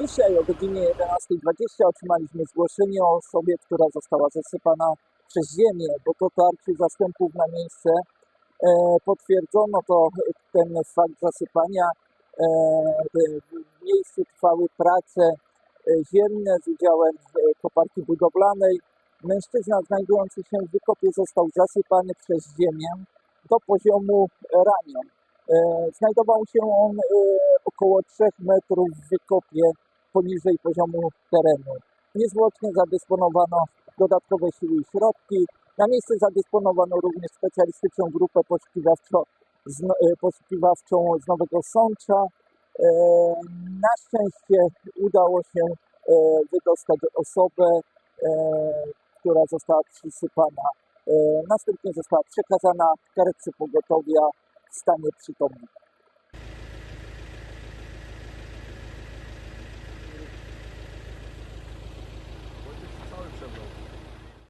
Dzisiaj o godzinie 11.20 otrzymaliśmy zgłoszenie o osobie, która została zasypana przez ziemię. Po dotarciu zastępów na miejsce e, potwierdzono to ten fakt zasypania. E, w miejscu trwały prace e, ziemne z udziałem e, koparki budowlanej. Mężczyzna znajdujący się w wykopie został zasypany przez ziemię do poziomu ramion. E, Znajdował się on około 3 metrów w wykopie poniżej poziomu terenu. Niezwłocznie zadysponowano dodatkowe siły i środki. Na miejsce zadysponowano również specjalistyczną grupę poszukiwawczo, z, e, poszukiwawczą z Nowego Sącza. E, Na szczęście udało się e, wydostać osobę, która została przysypana. Następnie została przekazana karetce pogotowia w stanie przytomnym.